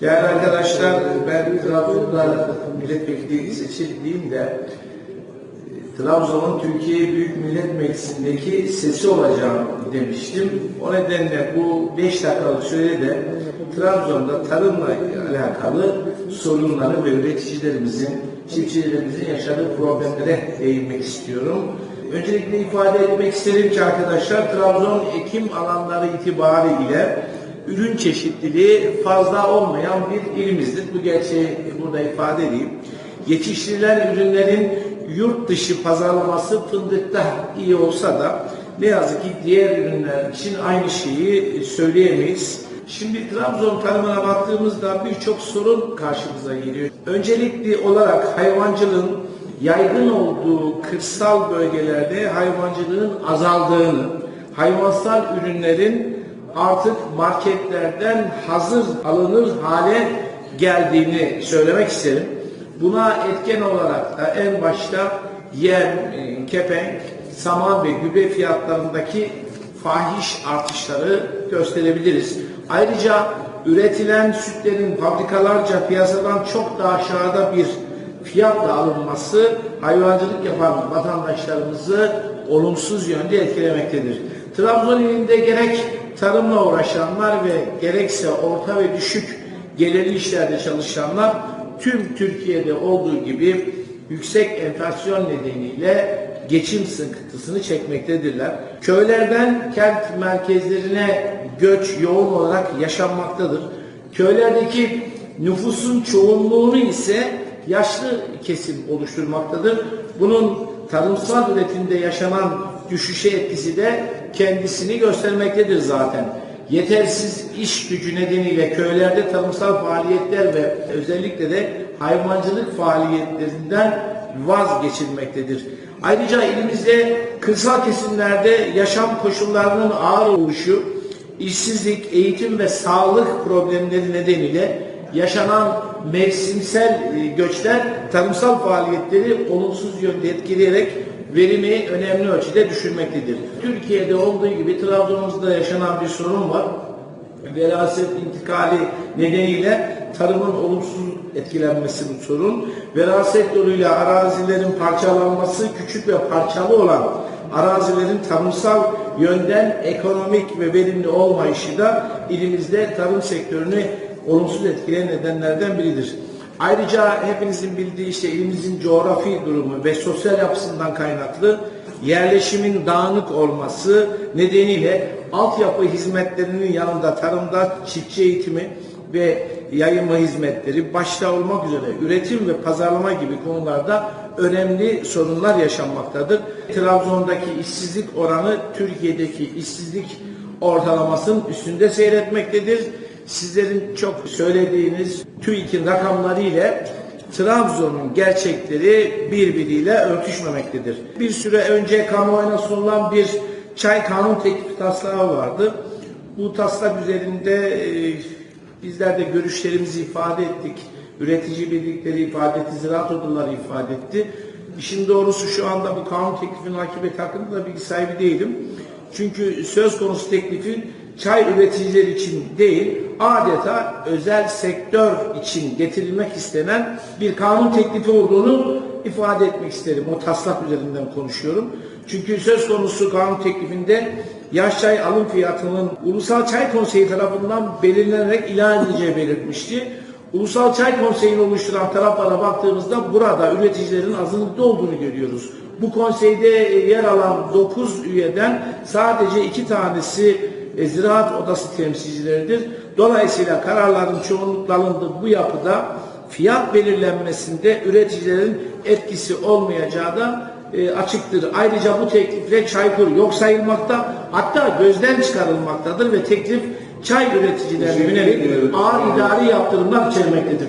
Değerli arkadaşlar, ben Trabzon'da milletvekili seçildiğimde Trabzon'un Türkiye Büyük Millet Meclisi'ndeki sesi olacağım demiştim. O nedenle bu 5 dakikalık sürede Trabzon'da tarımla alakalı sorunları ve üreticilerimizin, çiftçilerimizin yaşadığı problemlere değinmek istiyorum. Öncelikle ifade etmek isterim ki arkadaşlar Trabzon ekim alanları itibariyle ürün çeşitliliği fazla olmayan bir ilimizdir. Bu gerçeği burada ifade edeyim. Yetiştirilen ürünlerin yurt dışı pazarlaması fındıkta iyi olsa da ne yazık ki diğer ürünler için aynı şeyi söyleyemeyiz. Şimdi Trabzon tarımına baktığımızda birçok sorun karşımıza geliyor. Öncelikli olarak hayvancılığın yaygın olduğu kırsal bölgelerde hayvancılığın azaldığını, hayvansal ürünlerin artık marketlerden hazır alınır hale geldiğini söylemek isterim. Buna etken olarak da en başta yem, e, kepenk, saman ve gübre fiyatlarındaki fahiş artışları gösterebiliriz. Ayrıca üretilen sütlerin fabrikalarca piyasadan çok daha aşağıda bir fiyatla alınması hayvancılık yapan vatandaşlarımızı olumsuz yönde etkilemektedir. Trabzon ilinde gerek tarımla uğraşanlar ve gerekse orta ve düşük gelirli işlerde çalışanlar tüm Türkiye'de olduğu gibi yüksek enflasyon nedeniyle geçim sıkıntısını çekmektedirler. Köylerden kent merkezlerine göç yoğun olarak yaşanmaktadır. Köylerdeki nüfusun çoğunluğunu ise yaşlı kesim oluşturmaktadır. Bunun tarımsal üretimde yaşanan düşüşe etkisi de kendisini göstermektedir zaten. Yetersiz iş gücü nedeniyle köylerde tarımsal faaliyetler ve özellikle de hayvancılık faaliyetlerinden vazgeçilmektedir. Ayrıca elimizde kırsal kesimlerde yaşam koşullarının ağır oluşu, işsizlik, eğitim ve sağlık problemleri nedeniyle yaşanan mevsimsel e, göçler tarımsal faaliyetleri olumsuz yönde etkileyerek verimi önemli ölçüde düşürmektedir. Türkiye'de olduğu gibi Trabzon'umuzda yaşanan bir sorun var. Veraset intikali nedeniyle tarımın olumsuz etkilenmesi bu sorun. Veraset yoluyla arazilerin parçalanması küçük ve parçalı olan arazilerin tarımsal yönden ekonomik ve verimli olmayışı da ilimizde tarım sektörünü olumsuz etkileyen nedenlerden biridir. Ayrıca hepinizin bildiği işte ilimizin coğrafi durumu ve sosyal yapısından kaynaklı yerleşimin dağınık olması nedeniyle altyapı hizmetlerinin yanında tarımda çiftçi eğitimi ve yayılma hizmetleri başta olmak üzere üretim ve pazarlama gibi konularda önemli sorunlar yaşanmaktadır. Trabzon'daki işsizlik oranı Türkiye'deki işsizlik ortalamasının üstünde seyretmektedir sizlerin çok söylediğiniz TÜİK'in rakamları ile Trabzon'un gerçekleri birbiriyle örtüşmemektedir. Bir süre önce kamuoyuna sunulan bir çay kanun teklifi taslağı vardı. Bu taslak üzerinde e, bizler de görüşlerimizi ifade ettik. Üretici birlikleri ifade etti, ziraat odaları ifade etti. İşin doğrusu şu anda bu kanun teklifinin akıbeti hakkında da bilgi sahibi değilim. Çünkü söz konusu teklifin çay üreticileri için değil, adeta özel sektör için getirilmek istenen bir kanun teklifi olduğunu ifade etmek isterim. O taslak üzerinden konuşuyorum. Çünkü söz konusu kanun teklifinde yaş çay alım fiyatının Ulusal Çay Konseyi tarafından belirlenerek ilan edileceği belirtmişti. Ulusal Çay Konseyi'ni oluşturan taraflara baktığımızda burada üreticilerin azınlıkta olduğunu görüyoruz. Bu konseyde yer alan 9 üyeden sadece iki tanesi e, Ziraat Odası temsilcileridir. Dolayısıyla kararların çoğunlukla alındığı bu yapıda fiyat belirlenmesinde üreticilerin etkisi olmayacağı da e, açıktır. Ayrıca bu teklifle Çaykur yok sayılmakta hatta gözden çıkarılmaktadır ve teklif çay üreticilerine yönelik ağır idari yaptırımlar içermektedir.